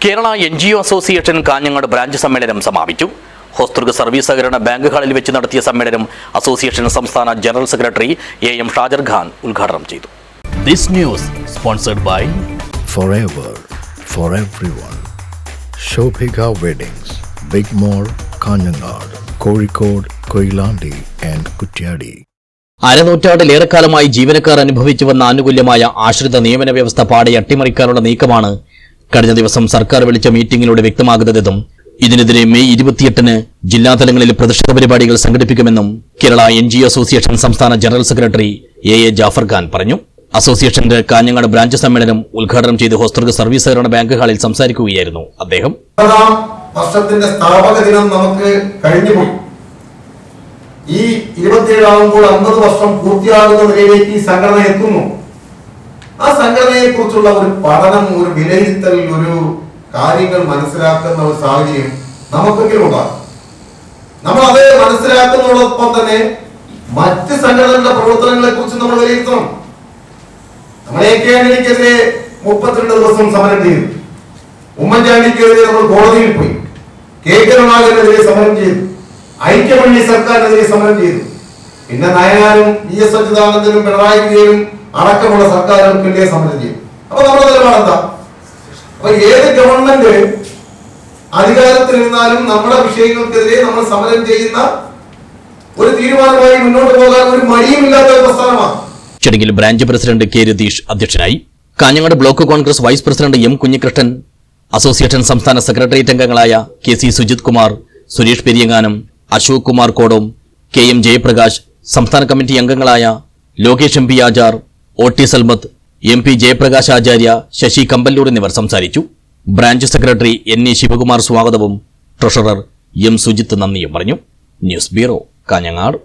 Kerala N G O association Kanhangad branch സമ്മേളനം സമാപിച്ചു ഹോസ്തൃക service സഹകരണ ബാങ്ക് ഹാളിൽ വെച്ച് നടത്തിയ സമ്മേളനം അസോസിയേഷൻ സംസ്ഥാന general secretary A M Shajar Khan ഉദ്ഘാടനം ചെയ്തു this news sponsored by forever for everyone. Shobhika Weddings, Big Mall, Kanyanad, Kozhikode, Koilandi and Kutyadi. അരനൂറ്റാണ്ടിലേറെക്കാലമായി ജീവനക്കാർ അനുഭവിച്ചു വന്ന ആനുകൂല്യമായ ആശ്രിത നിയമന വ്യവസ്ഥ പാടെ അട്ടിമറിക്കാനുള്ള നീക്കമാണ് കഴിഞ്ഞ ദിവസം സർക്കാർ വിളിച്ച മീറ്റിംഗിലൂടെ വ്യക്തമാകുന്നതെന്നും ഇതിനെതിരെ മെയ് ഇരുപത്തിയെട്ടിന് ജില്ലാതലങ്ങളിൽ പ്രതിഷേധ പരിപാടികൾ സംഘടിപ്പിക്കുമെന്നും കേരള എൻ ജി അസോസിയേഷൻ സംസ്ഥാന general secretary A A Jafar Khan പറഞ്ഞു. അസോസിയേഷന്റെ കാഞ്ഞങ്ങാട് ബ്രാഞ്ച് സമ്മേളനം ഉദ്ഘാടനം ചെയ്ത് ഹോസ്തൃക സർവീസ് സഹകരണ ബാങ്ക് ഹാളിൽ സംസാരിക്കുകയായിരുന്നു അദ്ദേഹം. വർഷത്തിന്റെ സ്ഥാപക ദിനം നമുക്ക് കഴിഞ്ഞുപോയി. ഈ ഇരുപത്തിയേഴാവുമ്പോൾ അമ്പത് വർഷം പൂർത്തിയാകുന്ന നിലയിലേക്ക് ഈ സംഘടന എത്തുന്നു. ആ സംഘടനയെ കുറിച്ചുള്ള ഒരു പഠനം ഒരു വിലയിരുത്തൽ ഒരു കാര്യങ്ങൾ മനസ്സിലാക്കുന്ന ഒരു സാഹചര്യം നമുക്കെങ്കിലും ഉണ്ടാകും. നമ്മൾ അത് മനസ്സിലാക്കുന്നതോടൊപ്പം തന്നെ മറ്റ് സംഘടനകളുടെ പ്രവർത്തനങ്ങളെ കുറിച്ച് നമ്മൾ വിലയിരുത്തണം. നമ്മൾ എ. കെ. ആന്റണിക്കെതിരെ മുപ്പത്തിരണ്ട് ദിവസം സമരം ചെയ്തു. ഉമ്മൻചാണ്ടിക്കെതിരെ നമ്മൾ കോടതിയിൽ പോയി. കെ. കരുണാകരനെതിരെ സമരം ചെയ്തു. ഐക്യമണ്ണി സർക്കാരിനെതിരെ സമരം ചെയ്തു. പിന്നെ നയനാരും വി. എസ്. അച്യുതാനന്ദനും പിണറായി വിജയനും അടക്കമുള്ള സർക്കാരുകൾക്കെതിരെ സമരം ചെയ്തു അപ്പൊ നമ്മുടെ നിലപാട് എന്താ? അപ്പൊ ഏത് ഗവൺമെന്റ് അധികാരത്തിലിരുന്നാലും നമ്മുടെ വിഷയങ്ങൾക്കെതിരെ നമ്മൾ സമരം ചെയ്യുന്ന ഒരു തീരുമാനമായി മുന്നോട്ട് പോകാൻ ഒരു മടിയുമില്ലാത്ത ഒരു പ്രസ്ഥാനമാണ്. ചടങ്ങിൽ ബ്രാഞ്ച് പ്രസിഡന്റ് കെ രതീഷ് അധ്യക്ഷനായി. Kanhangad block Congress vice president M Kunhikrishnan association സംസ്ഥാന സെക്രട്ടേറിയറ്റ് അംഗങ്ങളായ K C Sujith Kumar Suresh Periyanganam Ashok Kumar Kodom K M Jayaprakash സംസ്ഥാന കമ്മിറ്റി അംഗങ്ങളായ Lokesh M P Achar O T Salmath M P Jayaprakash Acharya Sasi Kamballoor എന്നിവർ സംസാരിച്ചു. Branch secretary N E Sivakumar സ്വാഗതവും treasurer M Sujith നന്ദിയും പറഞ്ഞു. News bureau Kanhangad.